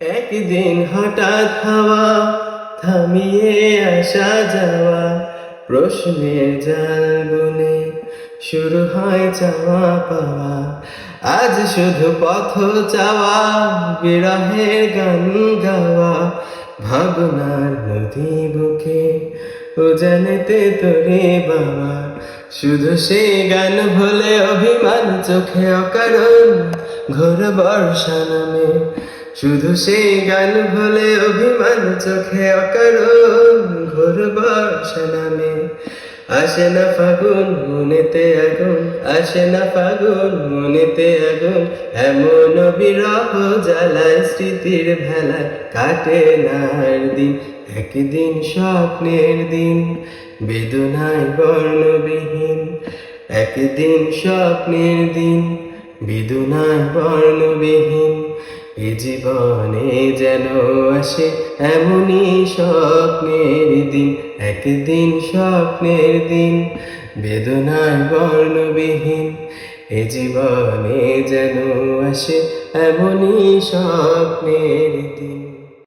একদিন হঠাৎ হাওয়া থামিয়ে আসা যাওয়া, প্রশ্নের জাল বুনে শুরু হয় চাওয়া পাওয়া। আজ শুধু পথ চাওয়া, বিরহের গান গাওয়া। ভাবনার নদী বুকে উজানেতে তোরে বাবা শুধু সেই গান ভুলে অভিমান, চোখে অকারণ ঘোর বর্ষা নামে শুধু সেই গান ভুলে অভিমান চোখে অকারণ ঘোর নামে আসে না ফাগুন, মনেতে আগুন। আসে না ফাগুন, মনেতে আগুন। এমন বিরহ জ্বালায় স্মৃতির ভেলায় কাটে না দিন। একদিন স্বপ্নের দিন, বেদনায় বর্ণবিহীন। একদিন স্বপ্নের দিন, বেদনায় বর্ণবিহীন। এ জীবনে যেন আসে এমনই স্বপ্নের দিন, একদিন স্বপ্নের দিন, বেদনায় বর্ণবিহীন। এ জীবনে যেন আসে এমনই স্বপ্নের দিন।